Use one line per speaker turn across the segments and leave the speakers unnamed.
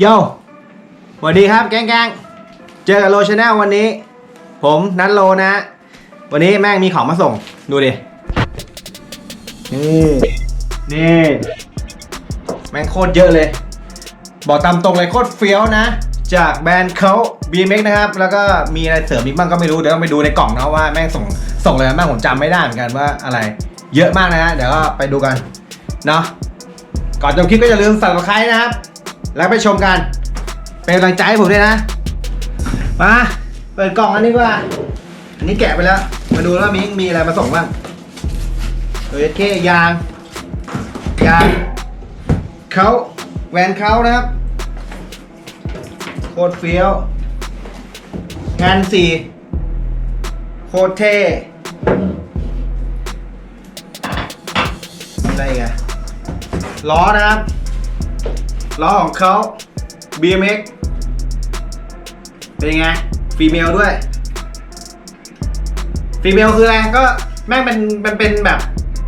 โยสวัสดีครับแกงๆเจอกับโลชาแนลวันนี้ ผมนัทโลนะ วันนี้แม่งมีของมาส่ง ดูดิ นี่นี่ แม่งโคตรเยอะเลย บอกตามตรงเลยโคตรเฟี้ยวนะ จากแบรนด์เขา BMX นะครับ แล้วก็มีอะไรเสริมอีกบ้างก็ไม่รู้ เดี๋ยวต้องไปดูในกล่องนะว่าแม่งส่งส่งอะไรมาบ้างผมจำไม่ได้เหมือนกันว่าอะไร เยอะมากนะฮะเดี๋ยวก็ไปดูกันเนาะก่อนจบคลิปก็อย่าลืมสั่งกระไครนะครับ แล้วไปชมกัน เป็นกำลังใจให้ผมด้วยนะ มาเปิดกล่องอันนี้กว่า อันนี้แกะไปแล้ว มาดูว่ามีมีอะไรมาส่งบ้างโอเคยาง ยางเขาแหวนเขานะครับ โคตรเฟี้ยว งานสีโคตรเท่อะไรอีกอะล้อนะครับ ล้อของเขา BMX เป็นยังไงฟีเมลด้วยฟีเมลคืออะไรก็แม่งเป็นมันเป็นแบบ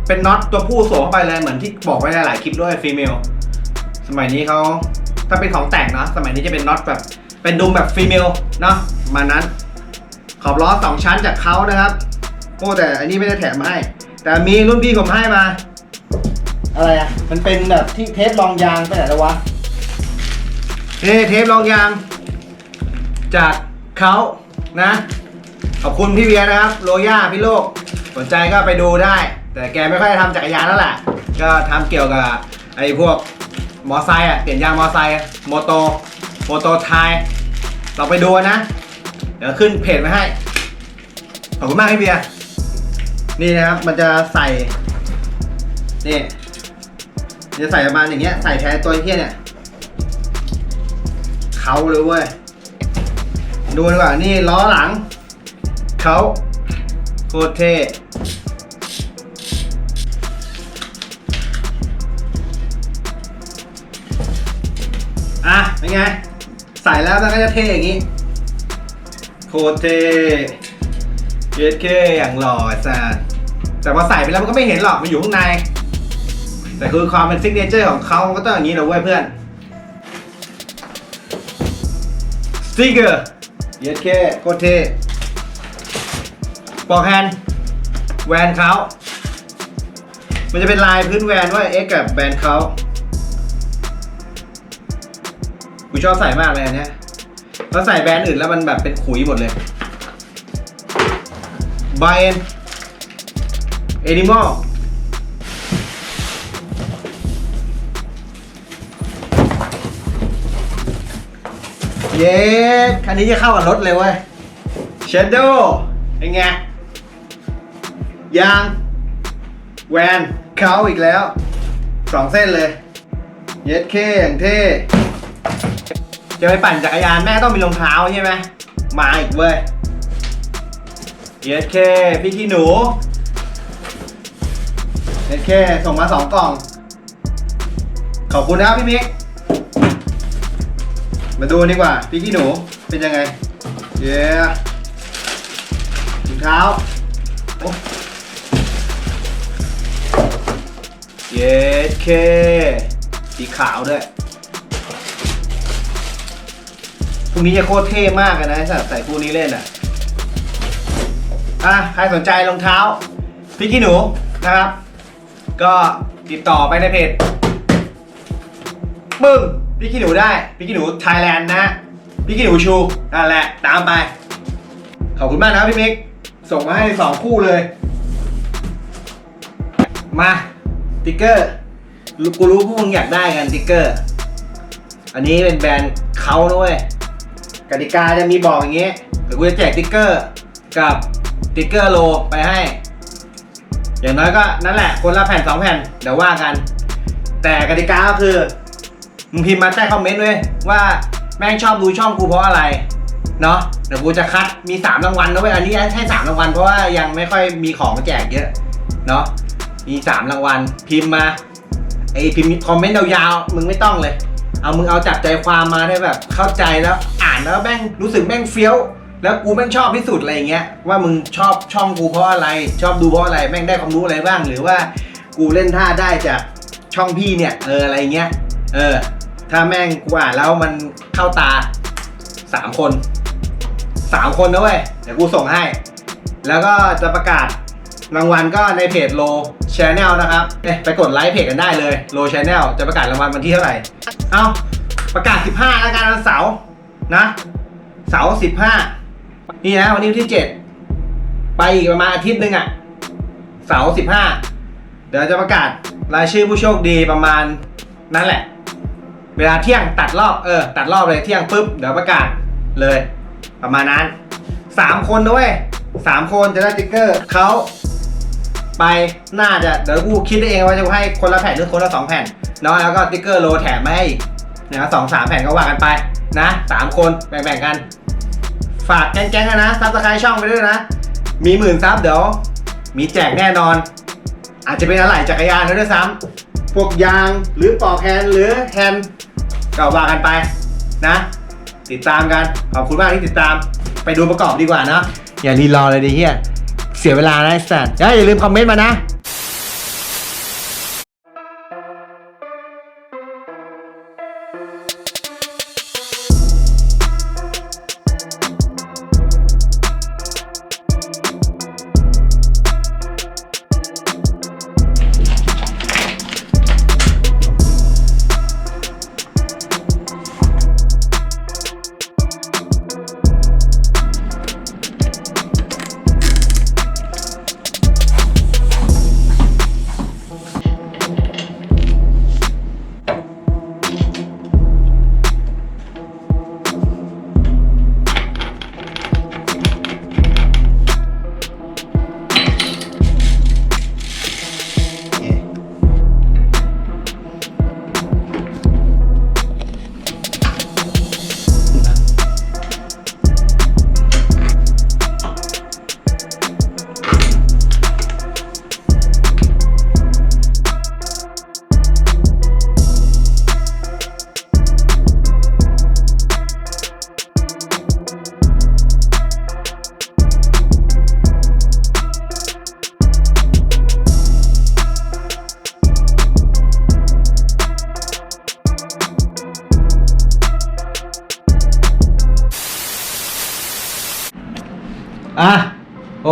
เป็นน็อตตัวผู้สวมเข้าไปเลยเหมือนที่บอกไว้หลายคลิปด้วยฟีเมลสมัยนี้เขาถ้าเป็นของแต่งเนอะสมัยนี้จะเป็นน็อตแบบเป็นดุมแบบฟีเมลเนาะมานั้น ขอบล้อสองชั้นจากเขานะครับโอ้แต่อันนี้ไม่ได้แถมมาให้ แต่มีรุ่นพี่ผมให้มา อะไรอะ มันเป็นแบบที่เทปรองยางไปไหนแล้ววะ นี่เทปรองยาง จากเขานะ ขอบคุณพี่เวียนะครับ โรย่าพี่โลก สนใจก็ไปดูได้ แต่แกไม่ค่อยทำจักรยานแล้วแหละ ก็ทำเกี่ยวกับไอ้พวกมอไซค์อะ เปลี่ยนยางมอไซค์โมโตโมโตไทย เราไปดูนะ เดี๋ยวขึ้นเพจไว้ให้ ขอบคุณมากพี่เบียร์นี่นะครับ มันจะใส่ นี่จะใส่ประมาณอย่างเงี้ย ใส่แทนตัวเฮี้ยเนี่ย เขาเลยเว้ย ดูดีกว่า นี่ล้อหลัง เขาโคตรเท่อะเป็นไง ใส่แล้วมันก็จะเท่อย่างนี้ โคตรเท่เย็ดเคอย่างหล่อจ้ะแต่พอใส่ไปแล้วมันก็ไม่เห็นหรอก มันอยู่ข้างใน แต่คือความเป็นซิกเนเจอร์ของเขาก็ต้องอย่างนี้นะเว้ยเพื่อน ติกเกอร์เย็ดเคโคตรเท่ปอกแฮนด์แวนเขามันจะเป็นลายพื้นแวนว่าเอ็กกับแบรนด์เขากูชอบใส่มากเลยอันเนี้ยแล้วใส่แบรนด์อื่นแล้วมันแบบเป็นขุยหมดเลยบายเอ็นเอนิมอล เย้คันนี้จะเข้ากับรถเลยเว้ยเชดโดเป็นไง ยาง แวนเขาอีกแล้ว สองเส้นเลย เย็ดเคอย่างเท่ จะไปปั่นจักรยานแม่ต้องมีรองเท้าใช่ไหม มาอีกเว้ย เย็ดเคพี่ขี้หนู เย็ดเคส่งมาสองกล่อง ขอบคุณนะพี่มิก มาดูดีกว่าพี่ขี้หนูเป็นยังไง เย้ถุงเท้าโอ้เย็ดเคสีขาวด้วยพรุ่งนี้จะโคตรเท่มากเลยนะสใส่คู่นี้เล่นอะอะใครสนใจรองเท้าพี่ขี้หนูนะครับ ก็ติดต่อไปในเพจปึ้ง พี่ขี้หนูได้พี่ขี้หนูไทยแลนด์นะพี่ขี้หนูชูนั่นแหละตามไป ขอบคุณมากนะพี่มิกส่งมาให้สองคู่เลย มาติ๊กเกอร์กูรู้พวกมึงอยากได้กันติ๊กเกอร์ อันนี้เป็นแบรนด์เขาด้วยกติกาจะมีบอกอย่างงี้เดี๋ยวกูจะแจกติ๊กเกอร์กับติ๊กเกอร์โลไปให้ อย่างน้อยก็นั่นแหละ คนละแผ่นสองแผ่นเดี๋ยวว่ากัน แต่กติกาก็คือ มึงพิมพ์มาใต้คอมเมนต์ด้วยว่าแม่งชอบดูช่องกูเพราะอะไร เนาะเดี๋ยวกูจะคัดมี3รางวัลนะเว้ยอันนี้ให้สามรางวัลเพราะว่ายังไม่ค่อยมีของแจกเยอะ เนาะมี3รางวัลพิมพ์มาไอพิมพ์คอมเมนต์ยาวๆมึงไม่ต้องเลย เอามึงเอาจับใจความมาได้แบบเข้าใจแล้วอ่านแล้วแม่งรู้สึกแม่งเฟี้ยว แล้วกูแม่งชอบที่สุดอะไรเงี้ยว่ามึงชอบช่องกูเพราะอะไร ชอบดูเพราะอะไรแม่งได้ความรู้อะไรบ้าง หรือว่ากูเล่นท่าได้จากช่องพี่เนี่ยเอออะไรเงี้ยเออ ถ้าแม่งกูอ่านแล้วมันเข้าตาสามคนสามคนนะเว้ยเดี๋ยวกูส่งให้ แล้วก็จะประกาศรางวัลก็ในเพจโลชแนลนะครับเอ๊ะไปกดไลค์เพจกันได้เลยโลชแนลจะประกาศรางวัลวันที่เท่าไหร่ เอาประกาศ 15แล้วกันวันเสาร์นะ เสาร์15 นี่นะวันนี้วันที่ 7 ไปอีกประมาณอาทิตย์หนึงอะ่ะ เสาร์15 เดี๋ยวจะประกาศรายชื่อผู้โชคดีประมาณนั่นแหละ เวลาเที่ยงตัดรอบเออตัดรอบเลยเที่ยงปุ๊บเดี๋ยวประกาศเลย ประมาณนั้นสามคนด้วยสามคนจะได้ติ๊กเกอร์เขาไปน่าจะเดี๋ยวกูคิดเองว่าจะให้คนละแผ่นหรือคนละสองแผ่นเนาะแล้วก็ติ๊กเกอร์โลแถมมาให้อีกนะสองสามแผ่นก็ว่ากันไปนะสามคนแบ่งๆกัน ฝากแก๊งๆกันนะซับสไครต์ช่องไปด้วยนะ มีหมื่นซับเดี๋ยวมีแจกแน่นอน อาจจะเป็นอะไหล่จักรยานแล้วด้วยซ้ำ พวกยางหรือปลอกแฮนหรือแฮนก็ว่ากันไปนะ ติดตามกัน ขอบคุณมากที่ติดตามไปดูประกอบดีกว่านะอย่ารีรอเลยดิเฮียเสียเวลานะไอ้สัตว์อย่าลืมคอมเมนต์มานะ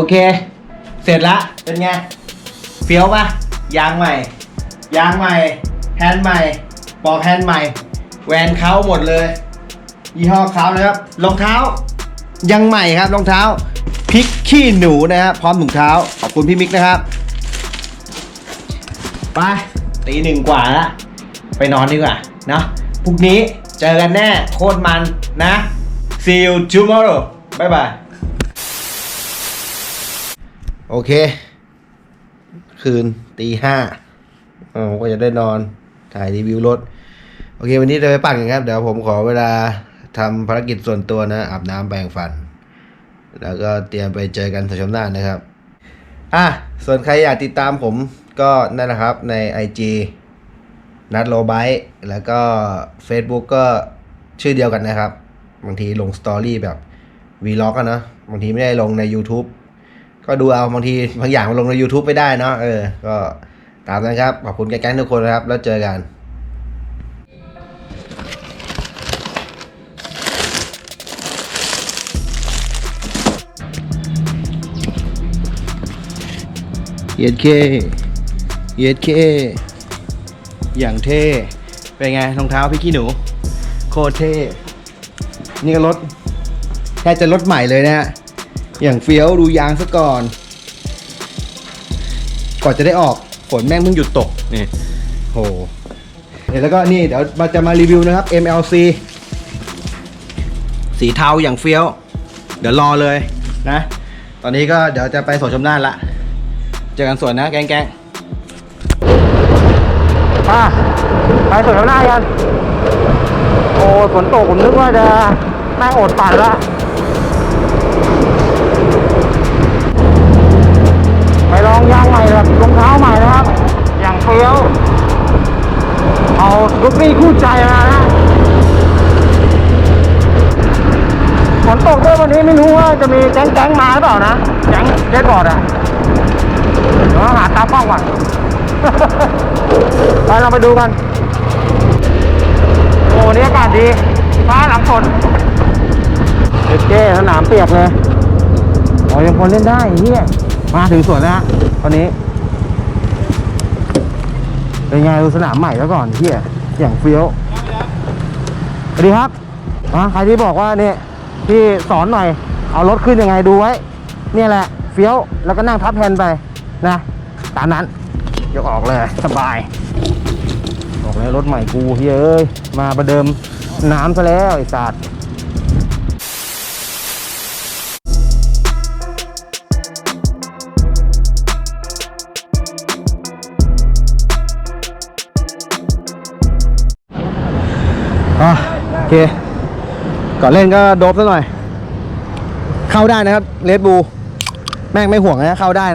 เค เสร็จละเป็นไงเฟี้ยวปะยางใหม่ ยางใหม่ แฮนด์ใหม่ปลอกแฮนด์ใหม่แหวนเขาหมดเลย ยี่ห้อเขานะครับรองเท้า ยังใหม่ครับรองเท้าพริกขี้หนูนะครับพร้อมถุงเท้าขอบคุณพี่มิกนะครับไปตีหนึ่งกว่าละไปนอนดีกว่าเนาะพรุ่งนี้เจอกันแน่โคตรมันนะ see you tomorrow บ๊ายบาย โอเค คืนตีห้าอ๋อก็จะได้นอนถ่ายรีวิวรถ โอเค วันนี้เราไปปั่นกันครับ เดี๋ยวผมขอเวลาทำภารกิจส่วนตัวนะอาบน้ำแปรงฟัน แล้วก็เตรียมไปเจอกันสัปดาห์หน้านะครับ อะ ส่วนใครอยากติดตามผมก็นั่นแหละครับใน IG นัดโลไบแล้วก็ Facebook ก็ชื่อเดียวกันนะครับ บางทีลงสตอรี่แบบวีล็อกอะนะ บางทีไม่ได้ลงใน YouTube ก็ดูเอาบางทีบางอย่างมันลงใน YouTube ไม่ได้เนาะเออ ก็ตามนั้นครับ ขอบคุณแก๊งๆทุกคนนะครับ แล้วเจอกันเย็ดเคเย็ดเคอย่างเท่ เป็นไงรองเท้าพี่ขี้หนู โคตรเท่ นี่ก็รถแค่จะรถใหม่เลยนะฮะ อย่างเฟี้ยวดูยางซะก่อน ก่อนจะได้ออกฝนแม่งเพิ่งหยุดตกนี่โหเนี่ยแล้วก็นี่เดี๋ยวมาจะมารีวิวนะครับ MLC สีเทาอย่างเฟี้ยว เดี๋ยวรอเลยนะ ตอนนี้ก็เดี๋ยวจะไปสวนชมน่านละเจอกันสวนนะแกงแกงอะไปสวนชมน่านกัน โอ้ฝนตกผมนึกว่าจะแม่งอดปั่นละ ไม่รู้ว่าจะมีแก๊งๆมาหรือเปล่านะ แก๊งเจ็ตบอร์ดอะเดี๋ยวหาตาป้าก่อนไปเราไปดูกัน โอ้นี่อากาศ
ดี ฟ้าหลังฝนเจ็ดเจ้สนามเปียกเลยโอ๋อยังพอเล่นได้เฮียมาถึงสวนแล้วตอนนี้ เป็นไงดูสนามใหม่แล้วก่อนเฮียอย่างเฟี้ยวสวัสดีครับมาใครที่บอกว่าเนี่ย ที่สอนหน่อย เอารถขึ้นยังไงดูไว้ เนี่ยแหละ เฟี้ยว แล้วก็นั่งทับแฮนไปนะ ตามนั้น ยกออกเลย สบายบอกเลยรถใหม่กูเฮ้ยเอ้ย มาประเดิมน้ำซะแล้วไอ้สัตว์โอเค ก่อนเล่นก็โดบซะหน่อย เข้าได้นะครับเลดบูแม่งไม่ห่วงนะเข้าได้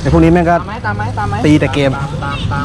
ไอ้พวกนี้แม่งก็
ตามไหมตามไหมตามไหม
ตีแต่เกม
ตามตามตาม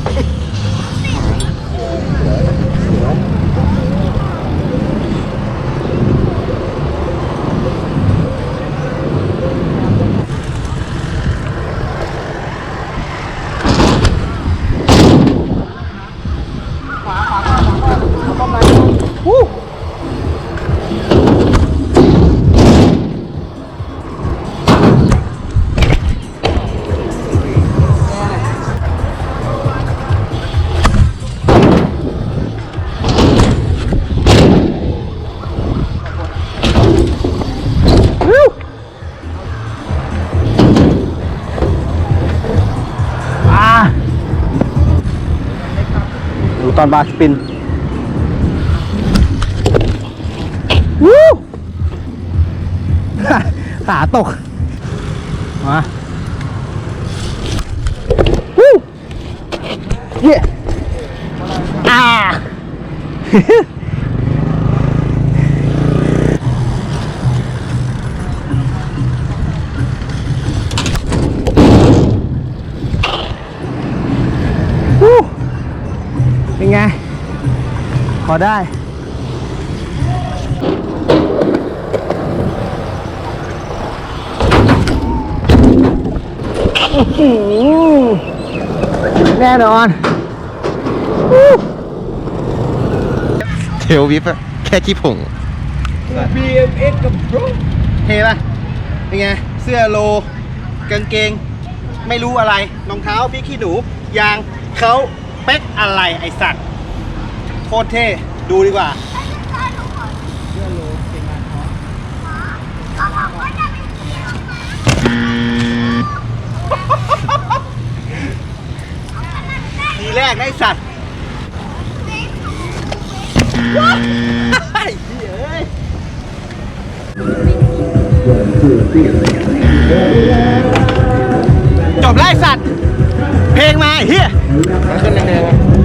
ดูตอนบาสปินวู้ พอได้อื้อหือแน่นอนวู้
เทลวิปอะแค่ขี้ผง
BMX กับ Bro
เท่ป่ะเป็นไง เสื้อโล กางเกง ไม่รู้อะไร รองเท้าพี่ขี้หนู ยางเขาเป๊กอะไรไอสัตว์ โคตรเท่ ดูดีกว่าทีแรกได้สัตว์ว้ายเฮ้ยเอ้ยจบไล่สัตว์ เพลงมาไอ้เฮียขึ้นแรงโ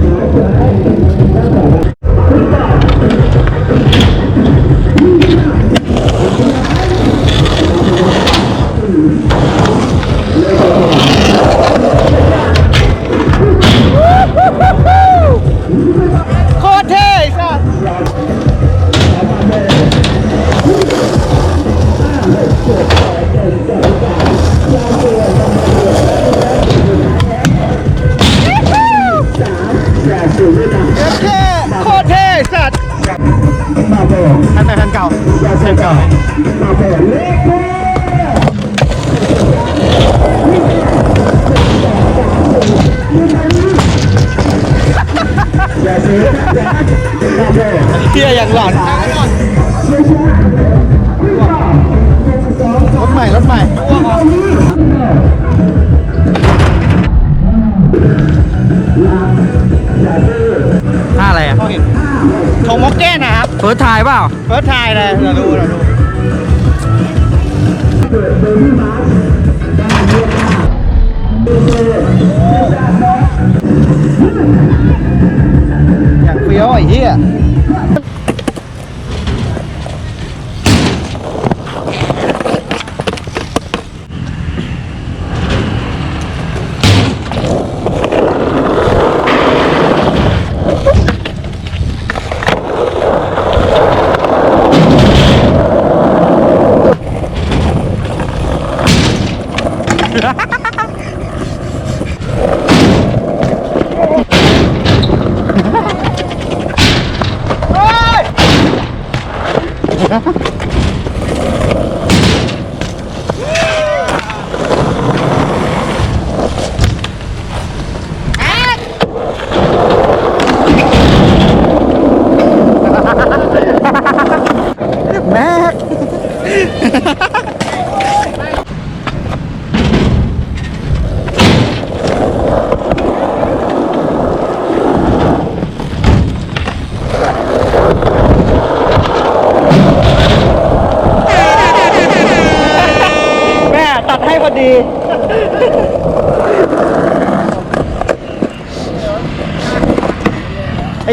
Thank you. รับ
เฟิร์สทายเปล่า
เฟิร์สไทยเลยเราดูเราดูอย่างเฟี้ยวไอ้เหี้ย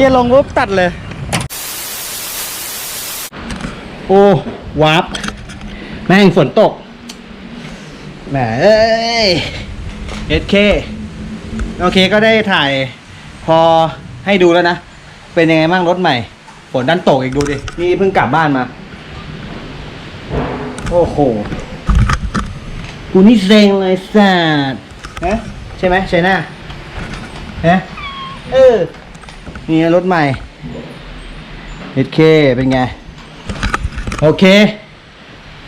ยลงปุ๊บตัดเลย โอ้วาร์ปแม่งฝนตกแหมเอ้ยเอสเคโอเคก็ได้ถ่ายพอให้ดูแล้วนะ เป็นยังไงบ้างรถใหม่ ฝนดันตกอีกดูดิ นี่เพิ่งกลับบ้านมา โอ้โห กูนี่เซ็งเลยสัตว์ฮะใช่ไหมใช่หน้าฮะเออ นี่รถใหม่เอสเป็นไง โอเค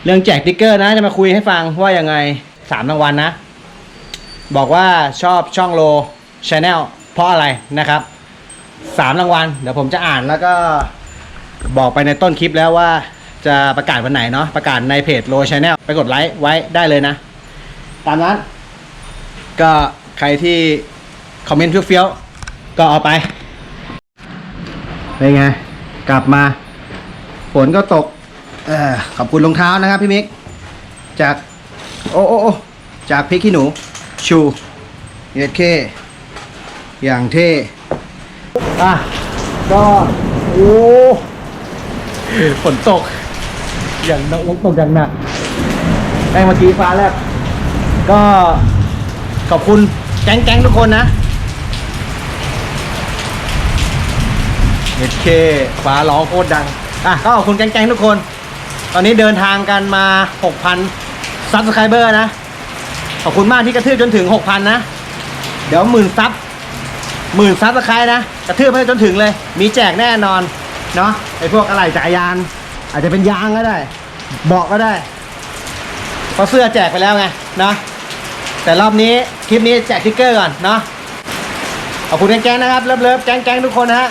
เรื่องแจกติ๊กเกอร์นะ จะมาคุยให้ฟังว่ายังไงสามรางวัลนะบอกว่าชอบช่องโลชแนลเพราะอะไรนะครับสามรางวัลเดี๋ยวผมจะอ่านแล้วก็บอกไปในต้นคลิปแล้วว่าจะประกาศวันไหนเนาะประกาศในเพจโลชแนลไปกดไลค์ไว้ได้เลยนะ ตามนั้น ก็ใครที่คอมเมนต์เฟี้ยวๆก็เอาไป เป็นไง กลับมาฝนก็ตกเออขอบคุณรองเท้านะครับพี่มิก จาก โอ้โอ้โอ้จากพริกขี้หนู ชูเอสเคอย่างเท่อะก็ โอ้ฝนตก อย่างหนักตกอย่างหนักแม่งเมื่อกี้ฟ้าแลบก็ขอบคุณแก๊งๆทุกคนนะ เอเคฟ้าร้องโคตรดัง อะก็ขอบคุณแก๊งๆทุกคน ตอนนี้เดินทางกันมา 6,000ซับสไครเบอร์นะ ขอบคุณมากที่กระทืบจนถึง 6,000 นะ เดี๋ยวหมื่นซับหมื่นซับสไครนะ กระทืบให้จนถึงเลย มีแจกแน่นอน เนาะไอพวกอะไรจักรยาน อาจจะเป็นยางก็ได้ เบาะก็ได้เพราะเสื้อแจกไปแล้วไงนะแต่รอบนี้คลิปนี้แจกสติ๊กเกอร์ก่อนเนาะขอบคุณแก๊งๆนะครับเลิฟๆแก๊งๆทุกคนนะฮะ